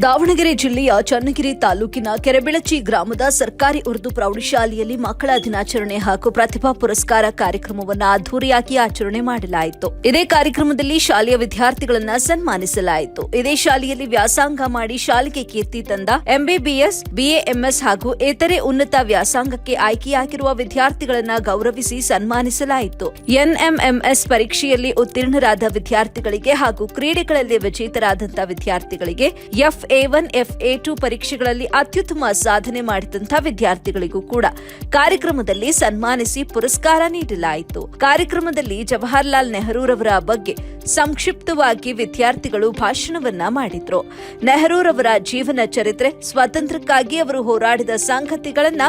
ದಾವಣಗೆರೆ ಜಿಲ್ಲೆಯ ಚನ್ನಗಿರಿ ತಾಲೂಕಿನ ಕೆರೆಬೆಳಚಿ ಗ್ರಾಮದ ಸರ್ಕಾರಿ ಉರ್ದು ಪ್ರೌಢಶಾಲೆಯಲ್ಲಿ ಮಕ್ಕಳ ದಿನಾಚರಣೆ ಹಾಗೂ ಪ್ರತಿಭಾ ಪುರಸ್ಕಾರ ಕಾರ್ಯಕ್ರಮವನ್ನು ಅದ್ದೂರಿಯಾಗಿ ಆಚರಣೆ ಮಾಡಲಾಯಿತು. ಇದೇ ಕಾರ್ಯಕ್ರಮದಲ್ಲಿ ಶಾಲೆಯ ವಿದ್ಯಾರ್ಥಿಗಳನ್ನು ಸನ್ಮಾನಿಸಲಾಯಿತು. ಇದೇ ಶಾಲೆಯಲ್ಲಿ ವ್ಯಾಸಂಗ ಮಾಡಿ ಶಾಲೆಗೆ ಕೀರ್ತಿ ತಂದ ಎಂಬಿಬಿಎಸ್ ಬಿಎಎಂಎಸ್ ಹಾಗೂ ಇತರೆ ಉನ್ನತ ವ್ಯಾಸಂಗಕ್ಕೆ ಆಯ್ಕೆಯಾಗಿರುವ ವಿದ್ಯಾರ್ಥಿಗಳನ್ನು ಗೌರವಿಸಿ ಸನ್ಮಾನಿಸಲಾಯಿತು. ಎನ್ಎಂಎಂಎಸ್ ಪರೀಕ್ಷೆಯಲ್ಲಿ ಉತ್ತೀರ್ಣರಾದ ವಿದ್ಯಾರ್ಥಿಗಳಿಗೆ ಹಾಗೂ ಕ್ರೀಡೆಗಳಲ್ಲಿ ವಿಜೇತರಾದಂತಹ ವಿದ್ಯಾರ್ಥಿಗಳಿಗೆ F A one F A two ಪರೀಕ್ಷೆಗಳಲ್ಲಿ ಅತ್ಯುತ್ತಮ ಸಾಧನೆ ಮಾಡಿದಂಥ ವಿದ್ಯಾರ್ಥಿಗಳಿಗೂ ಕೂಡ ಕಾರ್ಯಕ್ರಮದಲ್ಲಿ ಸನ್ಮಾನಿಸಿ ಪುರಸ್ಕಾರ ನೀಡಲಾಯಿತು. ಕಾರ್ಯಕ್ರಮದಲ್ಲಿ ಜವಾಹರ್ಲಾಲ್ ನೆಹರೂರವರ ಬಗ್ಗೆ ಸಂಕ್ಷಿಪ್ತವಾಗಿ ವಿದ್ಯಾರ್ಥಿಗಳು ಭಾಷಣವನ್ನ ಮಾಡಿದ್ರು. ನೆಹರೂರವರ ಜೀವನ ಚರಿತ್ರೆ, ಸ್ವಾತಂತ್ರ್ಯಕ್ಕಾಗಿ ಅವರು ಹೋರಾಡಿದ ಸಂಗತಿಗಳನ್ನ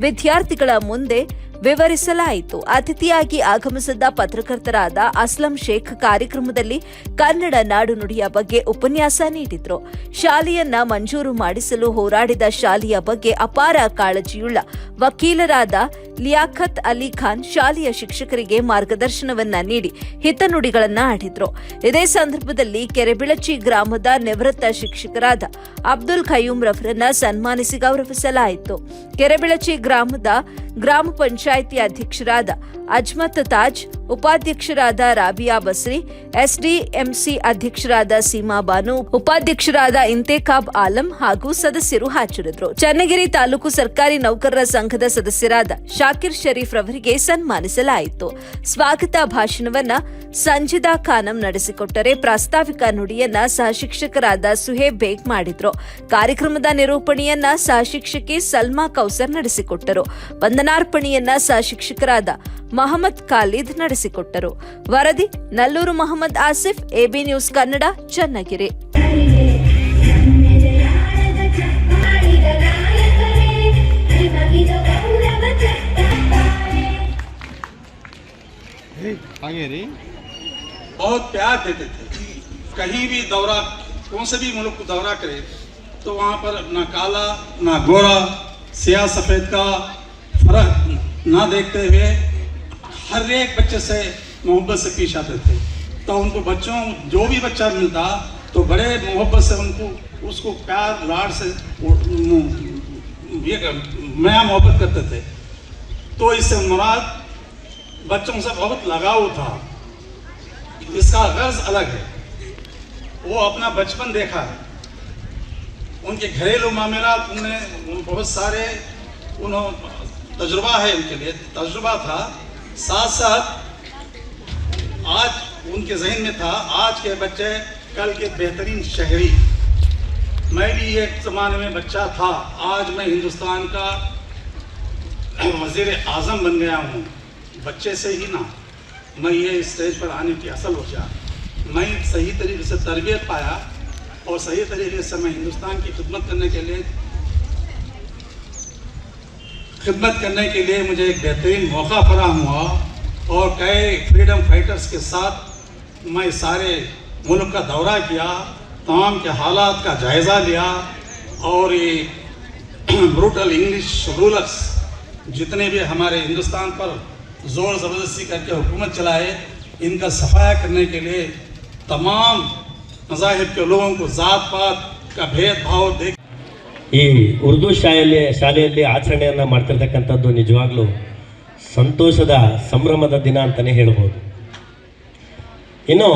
ವಿದ್ಯಾರ್ಥಿಗಳ ಮುಂದೆ ವಿವರಿಸಲಾಯಿತು. ಅತಿಥಿಯಾಗಿ ಆಗಮಿಸಿದ್ದ ಪತ್ರಕರ್ತರಾದ ಅಸ್ಲಂ ಶೇಖ್ ಕಾರ್ಯಕ್ರಮದಲ್ಲಿ ಕನ್ನಡ ನಾಡು ನುಡಿಯ ಬಗ್ಗೆ ಉಪನ್ಯಾಸ ನೀಡಿದ್ರು. ಶಾಲೆಯನ್ನ ಮಂಜೂರು ಮಾಡಿಸಲು ಹೋರಾಡಿದ ಶಾಲೆಯ ಬಗ್ಗೆ ಅಪಾರ ಕಾಳಜಿಯುಳ್ಳ ವಕೀಲರಾದ ಲಿಯಾಖತ್ ಅಲಿ ಖಾನ್ ಶಾಲೆಯ ಶಿಕ್ಷಕರಿಗೆ ಮಾರ್ಗದರ್ಶನವನ್ನ ನೀಡಿ ಹಿತನುಡಿಗಳನ್ನ ಆಡಿದ್ರು. ಇದೇ ಸಂದರ್ಭದಲ್ಲಿ ಕೆರೆಬಿಳಚಿ ಗ್ರಾಮದ ನಿವೃತ್ತ ಶಿಕ್ಷಕರಾದ ಅಬ್ದುಲ್ ಖಯೂಂ ರವರನ್ನ ಸನ್ಮಾನಿಸಿ ಗೌರವಿಸಲಾಯಿತು. ಕೆರೆಬಿಳಚಿ ಗ್ರಾಮದ ಗ್ರಾಮ ಪಂಚಾಯಿತಿ ಅಧ್ಯಕ್ಷರಾದ ಅಜ್ಮತ್ ತಾಜ್ ಉಪಾಧ್ಯಕ್ಷರಾದ ರಾಬಿಯಾ ಬಸ್ರಿ, ಎಸ್ಡಿಎಂಸಿ ಅಧ್ಯಕ್ಷರಾದ ಸೀಮಾ ಬಾನು, ಉಪಾಧ್ಯಕ್ಷರಾದ ಇಂತೇಕಾಬ್ ಆಲಂ ಹಾಗೂ ಸದಸ್ಯರು ಹಾಜರಿದ್ದರು. ಚನ್ನಗಿರಿ ತಾಲೂಕು ಸರ್ಕಾರಿ ನೌಕರರ ಸಂಘದ ಸದಸ್ಯರಾದ ಶಾಕಿರ್ ಶರೀಫ್ ರವರಿಗೆ ಸನ್ಮಾನಿಸಲಾಯಿತು. ಸ್ವಾಗತ ಭಾಷಣವನ್ನ ಸಂಜಿದಾ ಖಾನಂ ನಡೆಸಿಕೊಟ್ಟರೆ ಪ್ರಾಸ್ತಾವಿಕ ನುಡಿಯನ್ನ ಸಹಶಿಕ್ಷಕರಾದ ಸುಹೇಬ್ ಬೇಗ್ ಮಾಡಿದ್ರು. ಕಾರ್ಯಕ್ರಮದ ನಿರೂಪಣೆಯನ್ನ ಸಹಶಿಕ್ಷಕಿ ಸಲ್ಮಾ ಕೌಸರ್ ನಡೆಸಿಕೊಟ್ಟರು. ವಂದನಾರ್ಪಣೆಯನ್ನ ಸಹಶಿಕ್ಷಕರಾದ ಮಹಮ್ಮದ್ ಖಾಲಿದ್ ನಡೆಸಿಕೊಟ್ಟರು ವರದಿ ನಲ್ಲೂರು ಮಹಮ್ಮದ್ ಆಸಿಫ್ ಎಬಿ ನ್ಯೂಸ್ ಕನ್ನಡ ಚನ್ನಗಿರಿ आगे रही बहुत प्यार देते थे कहीं भी दौरा कौन से भी मुल्क को दौरा करे तो वहाँ पर ना काला ना गोरा सिया सफ़ेद का फर्क ना देखते हुए हर एक बच्चे से मोहब्बत से पेश आते थे। तो उनको बच्चों, जो भी बच्चा मिलता तो बड़े मोहब्बत से उनको, उसको प्यार, लाड से ये नया मोहब्बत करते थे। तो इससे मुराद बच्चों से बहुत लगाव था। इसका गर्ज अलग है। वो अपना बचपन देखा। है उनके घरेलू मामलात उन्हें बहुत सारे उन्होंने तजुर्बा है उनके लिए। तजुर्बा था साथ साथ आज उनके जहन में था, आज के बच्चे कल के बेहतरीन शहरी। मैं भी एक ज़माने में बच्चा था, आज मैं हिंदुस्तान का वज़ीर आज़म बन गया हूँ। बच्चे से ही ना, मैं ये स्टेज पर आने की असल हो वजह मैं सही तरीके से तरबियत पाया और सही तरीके से मैं हिंदुस्तान की खिदमत करने के लिए खिदमत करने के लिए मुझे एक बेहतरीन मौका फराहम हुआ और कई फ्रीडम फाइटर्स के साथ मैं सारे मुल्क का दौरा किया, तमाम के हालात का जायज़ा लिया और ये ब्रूटल इंग्लिश रूलर्स जितने भी हमारे हिंदुस्तान पर ज़ोर ज़बरदस्ती करके हुकूमत चलाए, इनका सफाया करने के लिए तमाम मजाहब के लोगों को ज़ात पात का भेदभाव देख ಈ ಉರ್ದು ಶಾಲೆಯಲ್ಲಿ ಶಾಲೆಯಲ್ಲಿ ಆಚರಣೆಯನ್ನು ಮಾಡ್ತಿರ್ತಕ್ಕಂಥದ್ದು ನಿಜವಾಗ್ಲೂ ಸಂತೋಷದ ಸಂಭ್ರಮದ ದಿನ ಅಂತಲೇ ಹೇಳ್ಬೋದು. ಇನ್ನು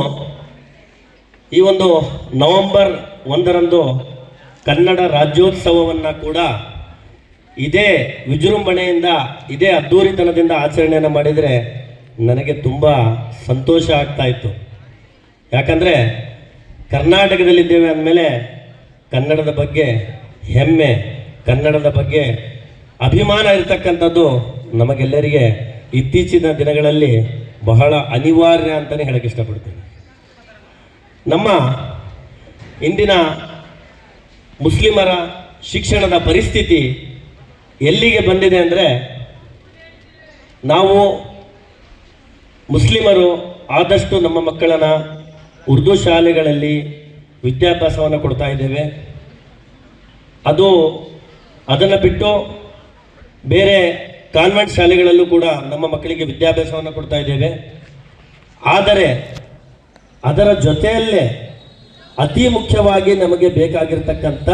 ಈ ಒಂದು ನವೆಂಬರ್ ಒಂದರಂದು ಕನ್ನಡ ರಾಜ್ಯೋತ್ಸವವನ್ನು ಕೂಡ ಇದೇ ವಿಜೃಂಭಣೆಯಿಂದ, ಇದೇ ಅದ್ಧೂರಿತನದಿಂದ ಆಚರಣೆಯನ್ನು ಮಾಡಿದರೆ ನನಗೆ ತುಂಬ ಸಂತೋಷ ಆಗ್ತಾ ಇತ್ತು. ಯಾಕಂದರೆ ಕರ್ನಾಟಕದಲ್ಲಿದ್ದೇವೆ ಅಂದಮೇಲೆ ಕನ್ನಡದ ಬಗ್ಗೆ ಹೆಮ್ಮೆ, ಕನ್ನಡದ ಬಗ್ಗೆ ಅಭಿಮಾನ ಇರತಕ್ಕಂಥದ್ದು ನಮಗೆಲ್ಲರಿಗೆ ಇತ್ತೀಚಿನ ದಿನಗಳಲ್ಲಿ ಬಹಳ ಅನಿವಾರ್ಯ ಅಂತಲೇ ಹೇಳಕ್ಕೆ ಇಷ್ಟಪಡ್ತೀನಿ. ನಮ್ಮ ಇಂದಿನ ಮುಸ್ಲಿಮರ ಶಿಕ್ಷಣದ ಪರಿಸ್ಥಿತಿ ಎಲ್ಲಿಗೆ ಬಂದಿದೆ ಅಂದರೆ ನಾವು ಮುಸ್ಲಿಮರು ಆದಷ್ಟು ನಮ್ಮ ಮಕ್ಕಳನ್ನು ಉರ್ದು ಶಾಲೆಗಳಲ್ಲಿ ವಿದ್ಯಾಭ್ಯಾಸವನ್ನು ಕೊಡ್ತಾ ಇದ್ದೇವೆ. ಅದು ಅದನ್ನು ಬಿಟ್ಟು ಬೇರೆ ಕಾನ್ವೆಂಟ್ ಶಾಲೆಗಳಲ್ಲೂ ಕೂಡ ನಮ್ಮ ಮಕ್ಕಳಿಗೆ ವಿದ್ಯಾಭ್ಯಾಸವನ್ನು ಕೊಡ್ತಾ ಇದ್ದೇವೆ. ಆದರೆ ಅದರ ಜೊತೆಯಲ್ಲೇ ಅತಿ ಮುಖ್ಯವಾಗಿ ನಮಗೆ ಬೇಕಾಗಿರ್ತಕ್ಕಂಥ